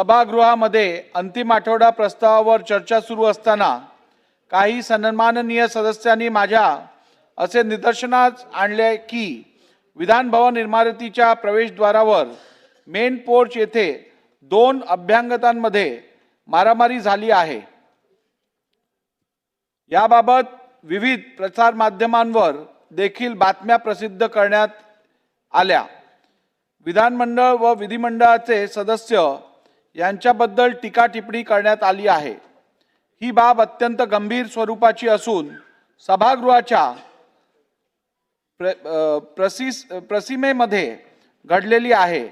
सभागृहामध्ये अंतिम आठवडा प्रस्तावावर चर्चा सुरू असताना काही सन्माननीय सदस्यांनी माझ्या असे निदर्शनास आणले की विधानभवन इमारतीच्या प्रवेशद्वारावर मेन पोर्च येथे दोन अभ्यांगतांमध्ये मारामारी झाली आहे. याबाबत विविध प्रसार माध्यमांवर देखील बातम्या प्रसिद्ध करण्यात आल्या. विधानमंडळ व विधिमंडळाचे सदस्य यांच्याबद्दल टीका टिप्पणी करण्यात आली आहे. ही बाब अत्यंत गंभीर स्वरूपाची असून सभागृहाच्या प्र प्रसिस प्रसिमेमध्ये घडलेली आहे.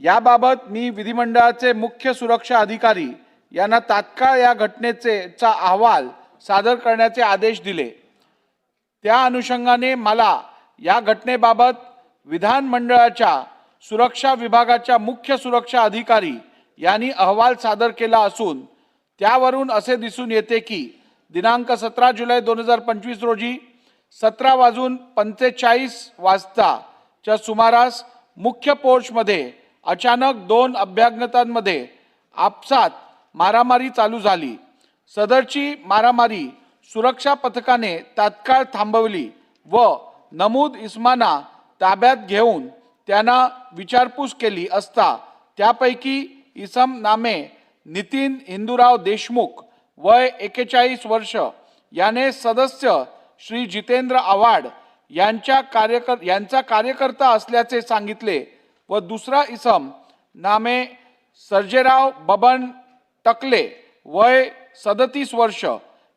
याबाबत मी विधिमंडळाचे मुख्य सुरक्षा अधिकारी यांना तात्काळ या घटनेचे चा अहवाल सादर करण्याचे आदेश दिले. त्या अनुषंगाने मला या घटनेबाबत विधानमंडळाच्या सुरक्षा विभागाच्या मुख्य सुरक्षा अधिकारी यांनी अहवाल सादर केला असून त्यावरून असे दिसून येते की दिनांक सतरा जुलै दोन हजार पंचवीस रोजी सतरा वाजून पंचेचाळीस वाजताच्या सुमारास मुख्य पोर्चमध्ये अचानक दोन अभ्यागतांमध्ये आपसात मारामारी चालू झाली. सदरची मारामारी सुरक्षा पथकाने तात्काळ थांबवली व नमूद इस्माना ताब्यात घेऊन त्यांना विचारपूस केली असता त्यापैकी इसम नामे नितीन हिंदूराव देशमुख वय एकेचाळीस वर्ष. याने सदस्य श्री जितेंद्र आव्हाड यांच्या कार्यकर यांचा कार्यकर्ता असल्याचे सांगितले व दुसरा इसम नामे सर्जेराव बबन टकले वय सदतीस वर्ष.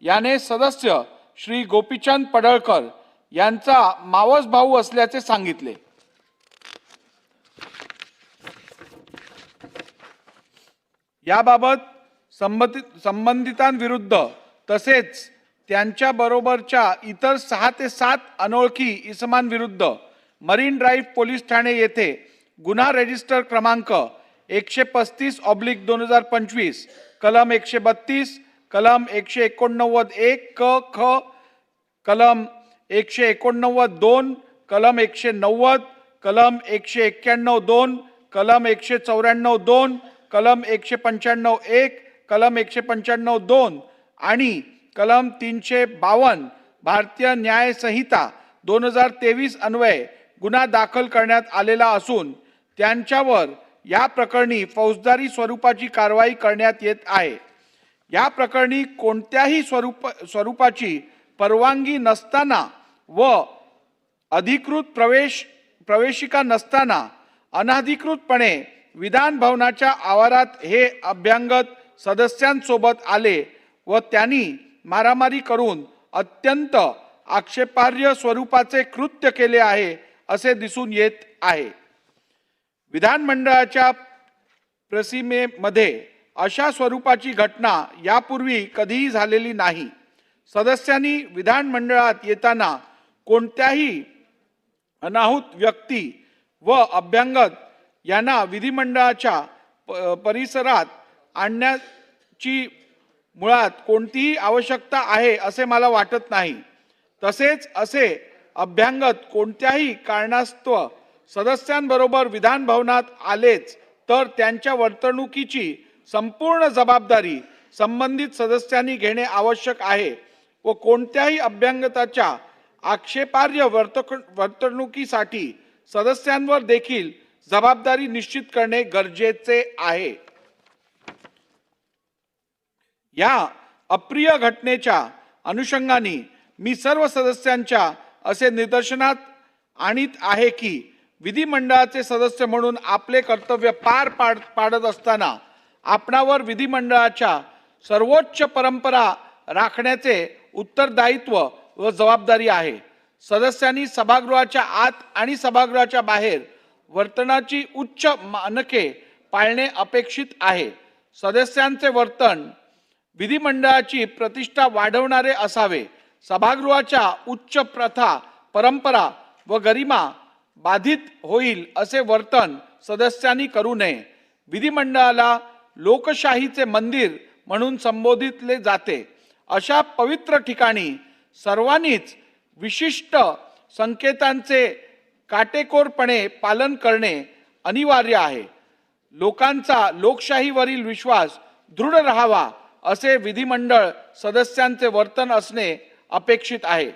याने सदस्य श्री गोपीचंद पडळकर यांचा मावस भाऊ असल्याचे सांगितले. याबाबत संबंधित संबंधितांविरुद्ध तसेच त्यांच्या बरोबरच्या इतर सहा ते सात अनोळखी इसमांविरुद्ध मरीन ड्राईव्ह पोलीस ठाणे येथे गुन्हा रजिस्टर क्रमांक एकशे पस्तीस ऑब्लिक दोन हजार पंचवीस कलम एकशे बत्तीस कलम एकशे एकोणनव्वद एक क ख कलम एकशे एकोणनव्वद दोन कलम एकशे नव्वद कलम एकशे एक्क्याण्णव दोन कलम एकशे चौऱ्याण्णव दोन कलम एकशे पंच्याण्णव एक कलम एकशे पंच्याण्णव दोन आणि कलम तीनशे बावन्न भारतीय न्याय संहिता दोन हजार तेवीस अन्वये गुन्हा दाखल करण्यात आलेला असून त्यांच्यावर या प्रकरणी फौजदारी स्वरूपाची कारवाई करण्यात येत आहे. या प्रकरणी कोणत्याही स्वरूप स्वरूपाची परवानगी नसताना व अधिकृत प्रवेश प्रवेशिका नसताना अनाधिकृतपणे विधान भवनाच्या आवारात हे अभ्यंगत सदस्यांसोबत आले व त्यांनी मारामारी करून अत्यंत आक्षेपार्ह स्वरूपाचे कृत्य केले आहे असे दिसून येत आहे. विधानमंडळाच्या प्रसिमेमध्ये अशा स्वरूपाची घटना यापूर्वी कधीही झालेली नाही. सदस्यांनी विधानमंडळात येताना कोणत्याही अनाहूत व्यक्ती व अभ्यंगत यांना विधिमंडळाच्या प- परिसरात आणण्याची मुळात कोणतीही आवश्यकता आहे असे मला वाटत नाही. तसेच असे अभ्यांगत कोणत्याही कारणास्तव सदस्यांबरोबर विधान भवनात आलेच तर त्यांच्या वर्तणुकीची संपूर्ण जबाबदारी संबंधित सदस्यांनी घेणे आवश्यक आहे व कोणत्याही अभ्यंगताच्या आक्षेपार्ह वर्तक वर्तणुकीसाठी सदस्यांवर देखील जबाबदारी निश्चित करणे गरजेचे आहे. या अप्रिय घटनेच्या अनुषंगाने मी सर्व सदस्यांच्या असे निदर्शनात आणीत आहे की विधिमंडळाचे सदस्य म्हणून आपले कर्तव्य पार पाड पाडत असताना आपणावर विधिमंडळाच्या सर्वोच्च परंपरा राखण्याचे उत्तरदायित्व व जबाबदारी आहे. सदस्यांनी सभागृहाच्या आत आणि सभागृहाच्या बाहेर वर्तनाची उच्च मानके पाळणे अपेक्षित आहे. सदस्यांचे वर्तन विधिमंडळाची प्रतिष्ठा वाढवणारे असावे. सभागृहाच्या उच्च प्रथा परंपरा व गरिमा बाधित होईल असे वर्तन सदस्यांनी करू नये. विधिमंडळाला लोकशाहीचे मंदिर म्हणून संबोधितले जाते. अशा पवित्र ठिकाणी सर्वांनीच विशिष्ट संकेतांचे काटेकोरपणे पालन करणे अनिवार्य आहे. लोकांचा लोकशाहीवरील विश्वास दृढ राहावा असे विधिमंडळ सदस्यांचे वर्तन असणे अपेक्षित आहे.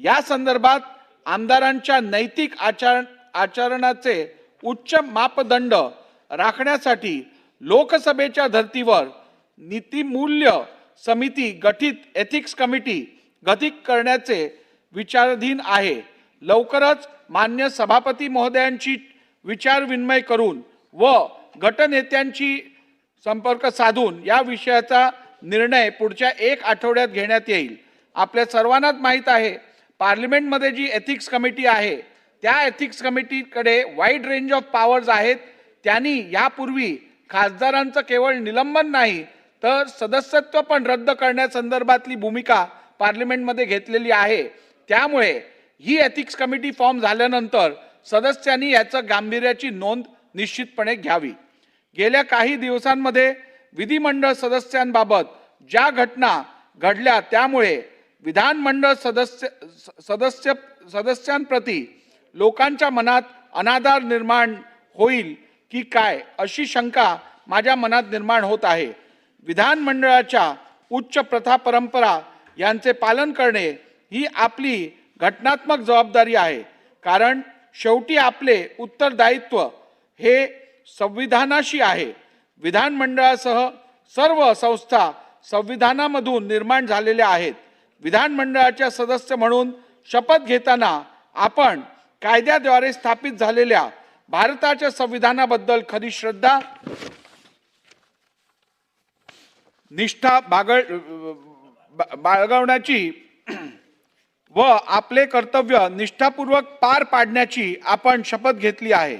या संदर्भात आमदारांच्या नैतिक आचरण आचरणाचे उच्च मापदंड राखण्यासाठी लोकसभेच्या धर्तीवर नीतिमूल्य समिती गठीत एथिक्स कमिटी गठीत करण्याचे विचाराधीन आहे. लवकरच मान्य सभापती महोदयांची विचारविनिमय करून व गटनेत्यांची संपर्क साधून या विषयाचा निर्णय पुढच्या एक आठवड्यात घेण्यात येईल. आपल्या सर्वांनाच माहीत आहे पार्लिमेंटमध्ये जी एथिक्स कमिटी आहे त्या एथिक्स कमिटीकडे वाईड रेंज ऑफ पॉवर्स आहेत. त्यांनी यापूर्वी खासदारांचं केवळ निलंबन नाही तर सदस्यत्व पण रद्द करण्यासंदर्भातली भूमिका पार्लिमेंटमध्ये घेतलेली आहे. त्यामुळे ही एथिक्स कमिटी फॉर्म झाल्यानंतर सदस्यांनी याचं गांभीर्याची नोंद निश्चितपणे घ्यावी. गेल्या काही दिवसांमध्ये विधिमंडळ सदस्यांबाबत ज्या घटना घडल्या त्यामुळे विधानमंडळ सदस्य स- सदस्य सदस्यांप्रती लोकांच्या मनात अनादार निर्माण होईल की काय अशी शंका माझ्या मनात निर्माण होत आहे. विधानमंडळाच्या उच्च प्रथा परंपरा यांचे पालन करणे ही आपली घटनात्मक जबाबदारी आहे. कारण शेवटी आपले उत्तरदायित्व हे संविधानाशी आहे. विधानमंडळासह सर्व संस्था संविधानामधून निर्माण झालेल्या आहेत. विधानमंडळाच्या सदस्य म्हणून शपथ घेताना आपण कायद्याद्वारे स्थापित झालेल्या भारताच्या संविधानाबद्दल खरी श्रद्धा निष्ठा बागळ बा- बाळगवण्याची व आपले कर्तव्य निष्ठापूर्वक पार पाडण्याची आपण शपथ घेतली आहे.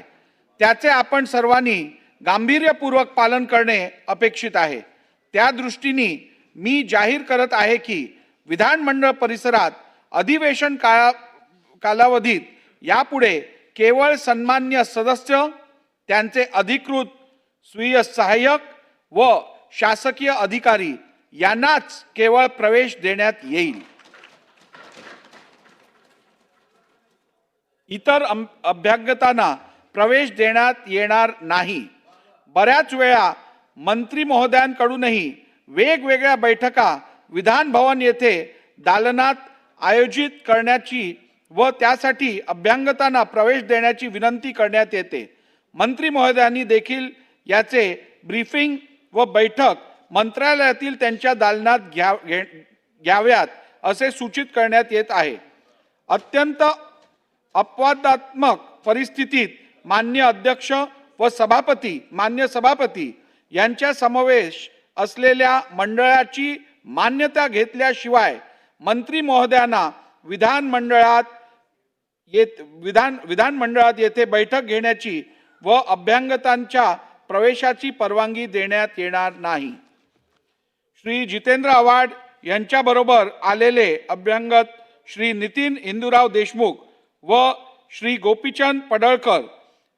त्याचे आपण सर्वांनी गांभीर्यपूर्वक पालन करणे अपेक्षित आहे. त्या दृष्टीने मी जाहीर करत आहे की विधानमंडळ परिसरात अधिवेशन काळा कालावधीत यापुढे केवळ सन्मान्य सदस्य त्यांचे अधिकृत स्वीय सहाय्यक व शासकीय अधिकारी यांनाच केवळ प्रवेश देण्यात येईल. इतर अभ्यागतांना प्रवेश देण्यात येणार नाही. बऱ्याच वेळा मंत्री महोदयांकडूनही वेगवेगळ्या बैठका विधानभवन येथे दालनात आयोजित करण्याची व त्यासाठी अभ्यांगतांना प्रवेश देण्याची विनंती करण्यात येते. मंत्री महोदयांनी देखील याचे ब्रीफिंग व बैठक मंत्रालयातील त्यांच्या दालनात घ्या घे- घ्याव्यात असे सूचित करण्यात येत आहे. अत्यंत अपवादात्मक परिस्थितीत मान्य अध्यक्ष व सभापती मान्य सभापती यांच्या समावेश असलेल्या मंडळाची मान्यता घेतल्याशिवाय मंत्री महोदयांना विधानमंडळात येत विधान विधानमंडळात येथे बैठक घेण्याची व अभ्यंगतांच्या प्रवेशाची परवानगी देण्यात येणार नाही. श्री जितेंद्र आव्हाड यांच्याबरोबर आलेले अभ्यंगत श्री नितीन हिंदूराव देशमुख व श्री गोपीचंद पडळकर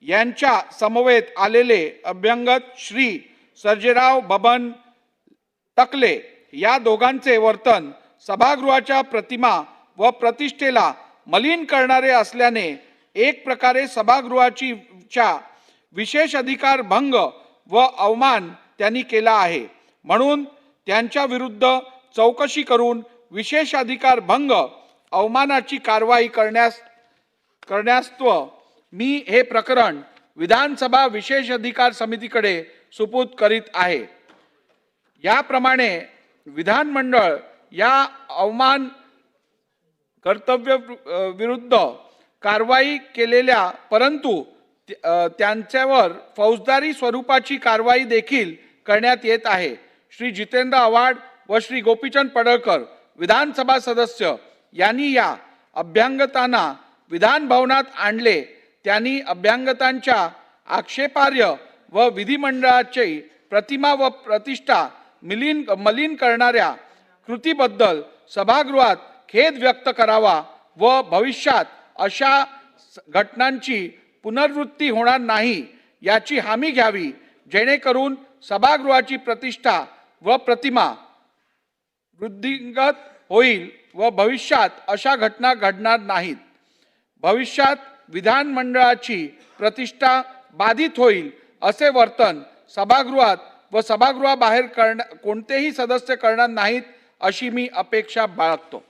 यांच्या समवेत आलेले अभ्यंगत श्री सर्जेराव बबन टकले या दोघांचे वर्तन सभागृहाच्या प्रतिमा व प्रतिष्ठेला मलिन करणारे असल्याने एक प्रकारे सभागृहाची च्या विशेष अधिकार भंग व अवमान त्यांनी केला आहे. म्हणून त्यांच्या विरुद्ध चौकशी करून विशेष अधिकार भंग अवमानाची कारवाई करण्यास करण्यास्तव मी हे प्रकरण विधानसभा विशेष अधिकार समितीकडे सुपूत करीत आहे. याप्रमाणे विधानमंडळ या अवमान कर्तव्य विरुद्ध कारवाई केलेल्या परंतु त्यांच्यावर फौजदारी स्वरूपाची कारवाई देखील करण्यात येत आहे. श्री जितेंद्र आव्हाड व श्री गोपीचंद पडळकर विधानसभा सदस्य यांनी या अभ्यंगतांना विधान भवनात आणले त्यांनी अभ्यांगतांच्या आक्षेपार्ह व विधिमंडळाची प्रतिमा व प्रतिष्ठा मिलीन मलिन करणाऱ्या कृतीबद्दल सभागृहात खेद व्यक्त करावा व भविष्यात अशा स- घटनांची पुनर्वृत्ती होणार नाही याची हमी घ्यावी जेणेकरून सभागृहाची प्रतिष्ठा व प्रतिमा वृद्धिंगत होईल व भविष्यात अशा घटना घडणार नाहीत. भविष्यात विधानमंडळाची प्रतिष्ठा बाधित होईल असे वर्तन सभागृहात व सभागृहाबाहेर करण्या कोणतेही सदस्य करणार नाहीत अशी मी अपेक्षा बाळगतो.